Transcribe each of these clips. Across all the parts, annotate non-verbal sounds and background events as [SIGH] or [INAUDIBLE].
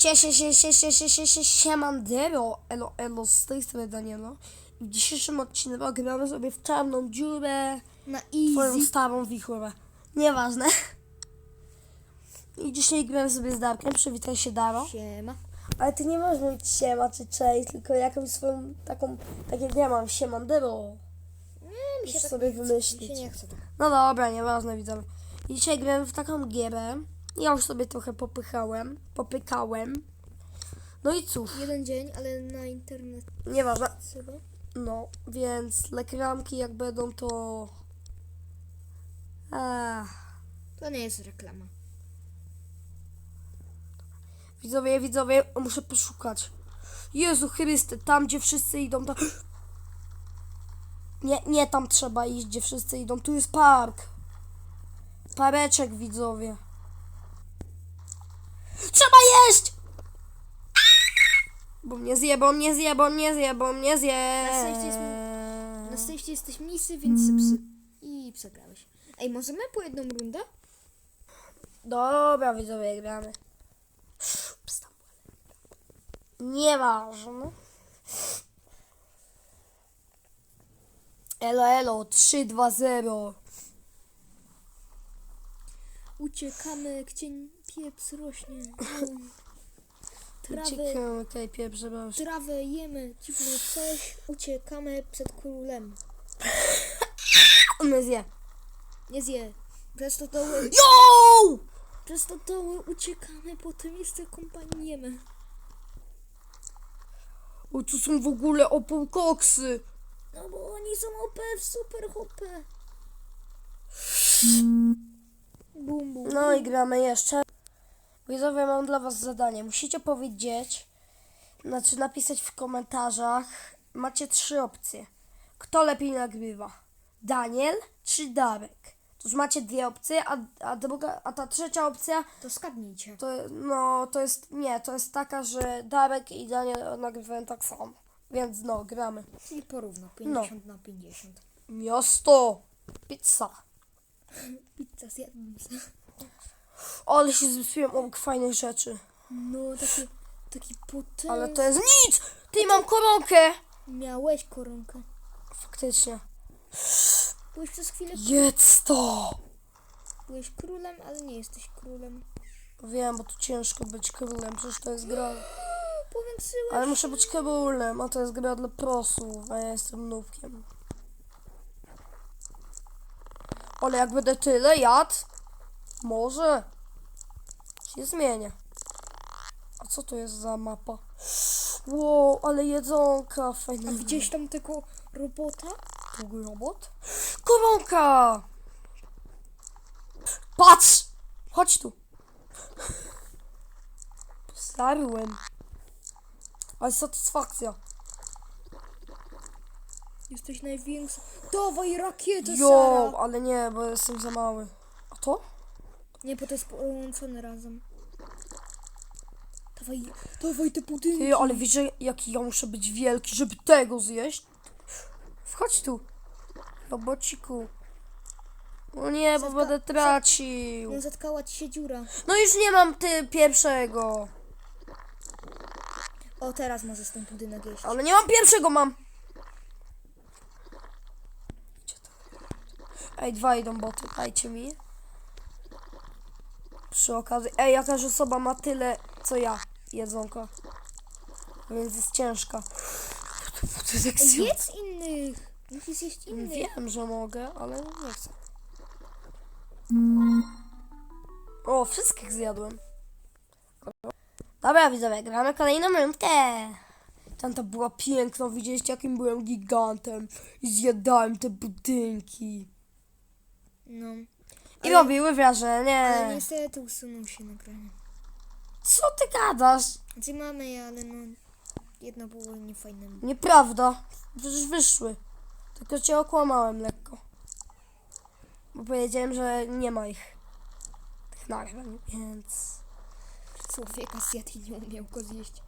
Sie, sie, sie, sie, sie, sie, sie, sie, siemandero, elo, elo, z tej strony Danielo. W dzisiejszym odcinku gramy sobie w czarną dziurę, Na twoją easy. starą wichurę. Nieważne. I dzisiaj gramy sobie z Darkiem, przywitaj się Daro. Siema. Ale ty nie możesz mówić siema czy cześć, tylko jakąś swoją taką, tak jak ja mam, siemandero. Nie, mi się Musisz tak sobie nie chce. wymyślić. Się nie chce tak. No dobra, nieważne widzowie. I dzisiaj gramy w taką gierę. Ja już sobie trochę popychałem, popykałem. No i cóż, Jeden dzień, ale na internet nieważne. chyba. No, więc lekramki jak będą to... Ach, To nie jest reklama. widzowie, widzowie, muszę poszukać. Jezu Chryste, tam gdzie wszyscy idą, tam... Nie, nie tam trzeba iść, gdzie wszyscy idą. Tu jest park. Pareczek, widzowie. Trzeba jeść! Bo mnie zje, bo mnie zje, bo mnie zje, bo mnie zje. Na szczęście jest Na szczęście jesteś misy, więc psy. I przegrałeś. Ej, możemy po jedną rundę? Dobra, widzowie, gramy. Ups, tam. Nieważne. Elo, elo, 3, 2, 0. Uciekamy, jak pieps rośnie. Okej, pierwszy raz. trawę jemy, dziwne coś. Uciekamy przed królem. On mnie zje. Nie zje. Przez to doły, Yo! przez to doły uciekamy, potem jeszcze kompaniemy. O, tu są w ogóle opółkoksy. No bo oni są OP w super hopę. Bum, bum. No i gramy jeszcze. Widzowie, mam dla was zadanie. Musicie powiedzieć, znaczy napisać w komentarzach. Macie trzy opcje. Kto lepiej nagrywa? Daniel czy Darek? To już macie dwie opcje, a, a druga, a ta trzecia opcja To skadnijcie. to, no, to jest, nie, to jest taka, że Darek i Daniel nagrywają tak samo. Więc no, gramy. Czyli porówno, 50 na 50. Miasto! Pizza. [LAUGHS] Pizza zjadłem se. Ale się zrespiłem obok fajnych rzeczy. No, taki, taki potężny. Ale to jest nic! Ty mam koronkę! Miałeś koronkę. Faktycznie. Byłeś przez chwilę, Jedz to! byłeś królem, ale nie jesteś królem. Wiem, bo tu ciężko być królem, przecież to jest gra. [GASPS] Powiększyłeś. Ale muszę być królem, a to jest gra dla prosów, a ja jestem nubkiem. Ale jak będę tyle jadł, może się zmienię. A co to jest za mapa? Wow, ale jedzonka, fajna. A widziałeś tam tego robota? Drugi robot? Koronka! Patrz! Chodź tu. Postawiłem. Ale satysfakcja. Jesteś największy. Dawaj rakietę, Jo, Sara. ale nie, bo jestem za mały. A to? Nie, bo to jest połączone razem. Dawaj, dawaj te budynki. Ty, ale wiesz, że jaki ja muszę być wielki, żeby tego zjeść? Wchodź tu. Robociku. O nie, bo Zatka- będę tracił. No, zatkała ci się dziura. No już nie mam ty pierwszego. O, teraz możesz ten budynek jeść. Ale nie mam pierwszego, mam. Ej, dwa idą boty, dajcie mi. Przy okazji. Ej, jakaś osoba ma tyle, co ja, jedzonka. Więc jest ciężka. To jest jedz innych. Musisz jeść innych. Wiem, że mogę, ale nie chcę. O, wszystkich zjadłem. Dobra, widzowie, gramy kolejną rundkę. Tam to była piękna, widzieliście jakim byłem gigantem i zjadałem te budynki. No. I robiły wrażenie. Ale niestety usunął się nagranie. Co ty gadasz? Znaczy mamy je, ale no... Jedno było niefajne. Nieprawda. Przecież wyszły. Tylko cię okłamałem lekko. Bo powiedziałem, że nie ma ich. Tych nagrań, więc... Człowieka zjadł i nie umiał go zjeść.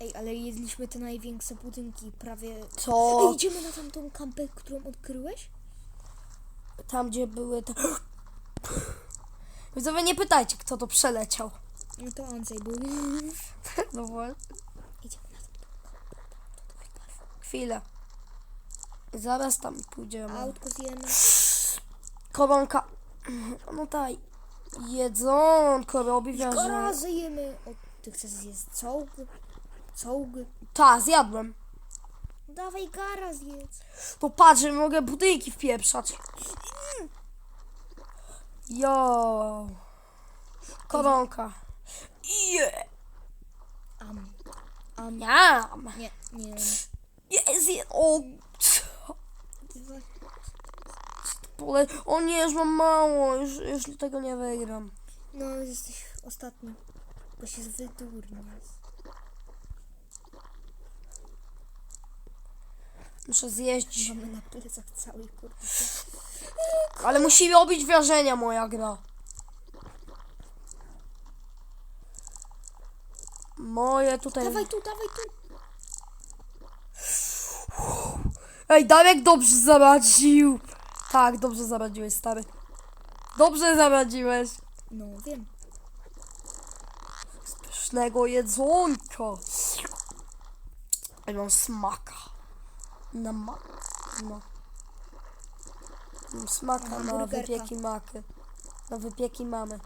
Ej, ale jedliśmy te największe budynki, prawie... Co? Ej, idziemy na tamtą kampę, którą odkryłeś? Tam, gdzie były te... Widzowie, nie pytajcie, kto to przeleciał. No to Andrzej był. No właśnie. Idziemy na Chwilę. Zaraz tam pójdziemy. autko zjemy. Koronka. No daj. Jedzonko robi wrażenie. Skoro zjemy. O, ty chcesz zjeść czołg? Czołg? Ta, zjadłem. Dawaj gara zjedz. To patrz, że mogę budynki wpieprzać. Jo. Koronka. Je. Am. Am. Miam. Nie, nie. Jest, je. O. Pole. O nie, już mam mało. Już, już tego nie wygram. No, jesteś ostatni. Bo się wydurniesz. Muszę zjeść. Mamy na plecach cały kurde. Ale musi robić wrażenia moja gra. Moje tutaj. Dawaj tu, dawaj tu. Ej, Darek dobrze zaradził. Tak, dobrze zaradziłeś, stary. Dobrze zaradziłeś. No, wiem. Pysznego jedzonka. Ej, mam smaka. Na ma... No. Mam smaka na burgerka. wypieki maky. Na wypieki mamy.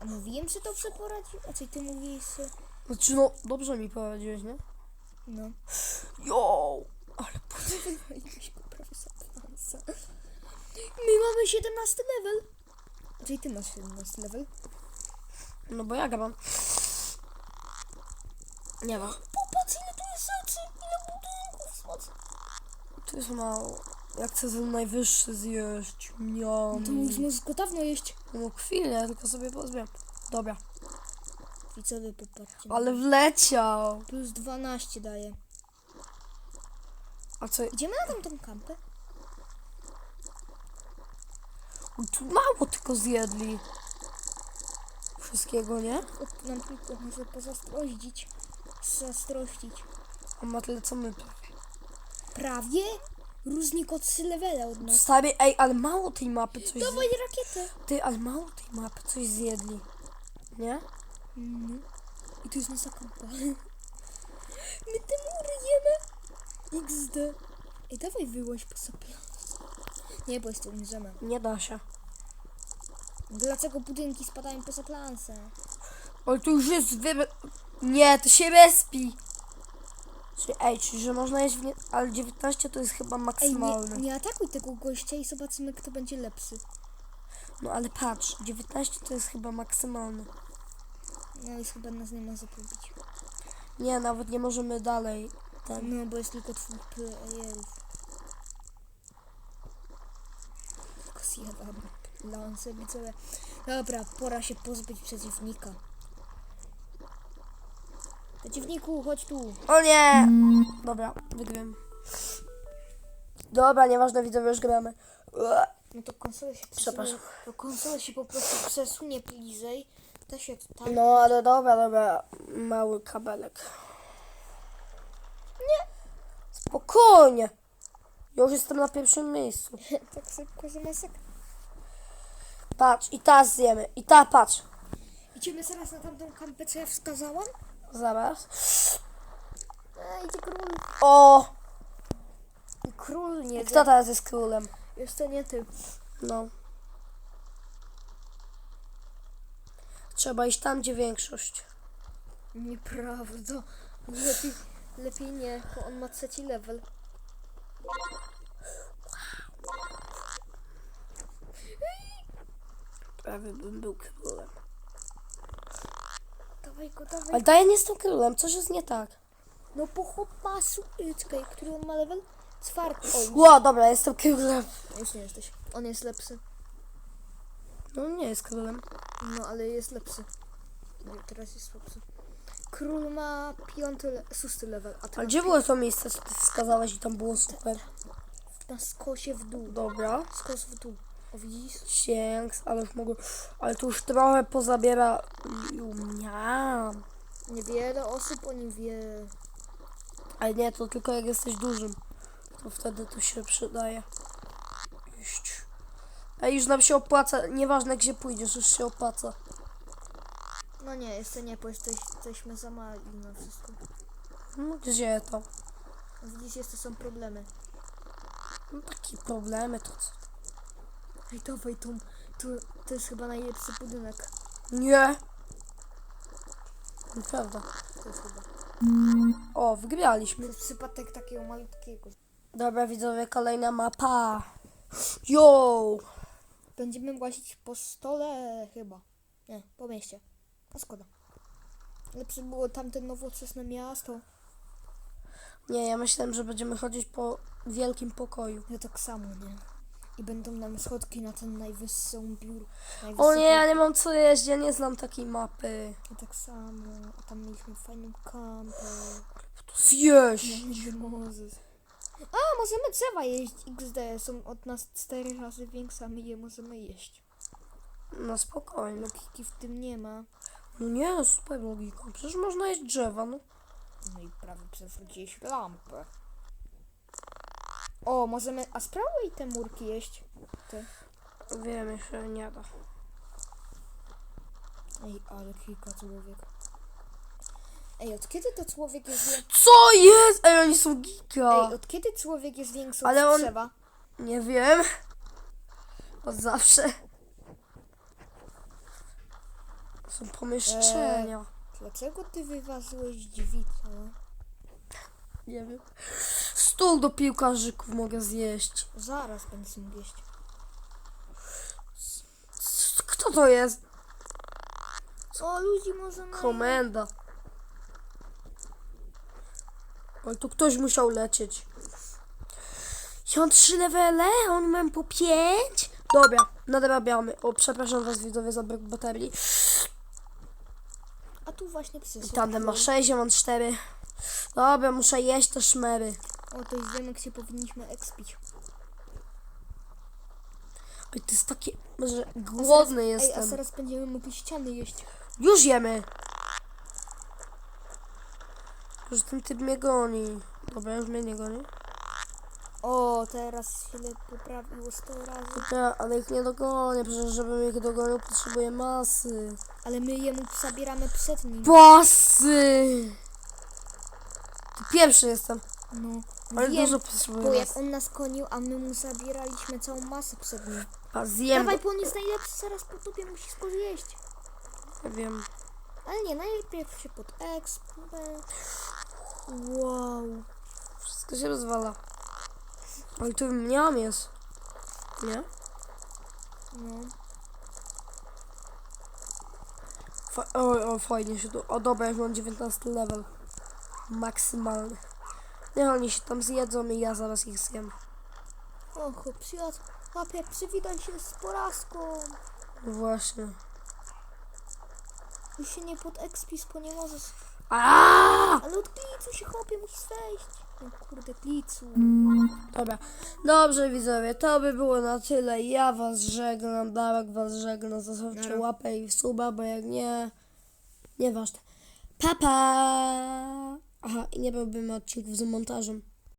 A mówiłem, że dobrze poradził? A co ty mówiłeś? że- Znaczy no, dobrze mi poradziłeś, nie? No. Jo! Ale Wywaliliśmy prawie zapansa. My mamy 17 level. Czyli ty masz 17 level. No bo ja gram. Nie ma. Popatrz ile tu jest rzeczy, ile budynków słońca. To jest mało. Jak chcę ten najwyższy zjeść. Miam. To już możesz go dawno jeść. No chwilę, tylko sobie pozbieram. Dobra. Widzowie, popatrzcie. Ale wleciał. Plus 12 daje. A co? Idziemy na tamtą kampę? Tu mało tylko zjedli. Wszystkiego, nie? O, nam tylko może pozastrościć. Zazdrościć. A ma tyle co my. Prawie? Różnik od 3 levela od nas. Stary, ej, ale mało tej mapy coś Dawaj rakietę. Ty, ale mało tej mapy coś zjedli. Nie? Mhm. I tu jest nasza kampa. [LAUGHS] My te mury jemy. XD. Ej, dawaj wyłaź po sobie. Nie, bo jeszcze umrzemy. Nie da się. Dlaczego budynki spadają poza plansę? Ale tu już jest wy... Nie, to się respi. Czyli, ej, czyli że można jeść w nie... Ale 19 to jest chyba Ej, nie, maksymalny. nie atakuj tego gościa i zobaczymy, kto będzie lepszy. No ale patrz, 19 to jest chyba maksymalny. No już chyba nas nie może pobić. Nie, nawet nie możemy dalej. Ten. No, bo jest tylko dwóch playerów. Tylko zjadam widzowie. Dobra, pora się pozbyć przeciwnika. Przeciwniku, chodź tu. O nie! Dobra, wygrałem. Dobra, nieważne, widzowie, już gramy. No to konsola się Przepraszam. przesunie. To konsola się po prostu przesunie bliżej. To się tak. No, ale dobra, dobra. Mały kabelek. Nie. Spokojnie. Ja już jestem na pierwszym miejscu. [LAUGHS] tak szybko, że masek. Patrz, i ta zjemy. I ta, patrz. Idziemy zaraz na tamtą kampę, co ja wskazałam? Zaraz. A, idzie król. O! I król nie Kto teraz jest królem? To nie ty. No. Trzeba iść tam, gdzie większość. Nieprawda. Lepiej, lepiej nie, bo on ma trzeci level. Prawie bym był królem. Dawaj go, dawaj. Ale to ja nie jestem królem, coś jest nie tak. No po chłopasu. y, Czekaj, który on ma level? Czwarty. Oj, Ło, dobra, jestem królem. już nie jesteś. On jest lepszy. No nie jest królem. No, ale jest lepszy. Nie, teraz jest słabszy. Król ma piąty, le- szósty level, a Ale teraz gdzie było to miejsce, co ty wskazałeś i tam było super? na skosie w dół. Dobra. Skos w dół. O widzisz? Sięgs, ale już mogę... Ale tu już trochę pozabiera... Miam. Niewiele osób o nim wie. Ale nie, to tylko jak jesteś dużym. To wtedy to się przydaje. Iść. A już nam się opłaca, nieważne gdzie pójdziesz, już się opłaca. No nie, jeszcze nie, bo jesteś, jesteśmy za mali na wszystko. No, gdzie to? Widzisz, jeszcze są problemy. No, takie problemy to co? Ej, dawaj tą, tu, to jest chyba najlepszy budynek. Nie. Nieprawda. To jest chyba. O, wygraliśmy. jest przypadek takiego malutkiego. Dobra widzowie, kolejna mapa. Yo! Będziemy łazić po stole chyba. Nie, po mieście. A szkoda. Lepsze było tamte nowoczesne miasto. Nie, ja myślałem, że będziemy chodzić po wielkim pokoju. Ja tak samo, nie? I będą nam schodki na ten najwyższą biur. O nie, ja nie mam co jeść, ja nie znam takiej mapy. Ja tak samo. A tam mieliśmy fajną kampę. To zjeść. Możesz. A, możemy drzewa jeść. XD są od nas cztery razy większe, a my je możemy jeść. No spokojnie. Logiki w tym nie ma. No nie, super logika. Przecież można jeść drzewa, no. No i prawie przewróciłeś lampę. O, możemy... A spróbuj te murki jeść. Ty. Wiem, jeszcze nie da. Ej, ale kilka człowiek. Ej, od kiedy to człowiek jest? Co jest? Ej, oni są giga. Ej, od kiedy człowiek jest większy Ale od on- drzewa? Nie wiem. Od zawsze. Są pomieszczenia. Dlaczego ty wyważyłeś drzwi, co? Nie wiem. Stół do piłkarzyków mogę zjeść. Zaraz będę mógł jeść. C- Kto to jest? O, ludzi możemy... Komenda. Ale tu ktoś musiał lecieć. Ja mam trzy levele, a on mam po pięć. Dobra, nadrabiamy. O, przepraszam was widzowie za brak baterii. A tu właśnie przyszedł. Tamten ma sześć, ja mam cztery. Dobra, muszę jeść te szmery. O, to wiem, jak się powinniśmy expić. Oj, to jest takie, że głodny Ej, a jestem. teraz będziemy mogli ściany jeść. Już jemy. Już ten typ mnie goni. Dobra, już mnie nie goni. O, teraz się poprawiło 100 razy. Dobra, ale ich nie dogonię, przecież żebym ich dogonił potrzebuję masy. Ale my jemu zabieramy przed nim. Pasy! Ty pierwszy jestem, No, ale wiem, dużo bo potrzebuję jak on nas konił, a my mu zabieraliśmy całą masę przed nim. A zjem, Dawaj, bo on jest najlepszy, zaraz po tobie musisz go zjeść. nie wiem. Ale nie, najpierw się pod exp. Wow. Wszystko się rozwala. Ale tu mniam jest. Nie? No. Fa- o, o, fajnie się tu. O dobra, już mam 19 level. Maksymalny. Niech oni się tam zjedzą i ja zaraz ich zjem. O, chłop, przyjadł. Chłopie, przywitaj się z porażką. No właśnie. Już się nie pod expis, bo nie możesz. Aaaa! Ale od klicu się chłopie, musisz wejść. No kurde, klicu. Dobra. Dobrze widzowie, to by było na tyle. Ja was żegnam, Darek was żegna. Zostawcie łapę i suba, bo jak nie... Nieważne. Pa, pa! Aha, i nie byłbym odcinków z montażem.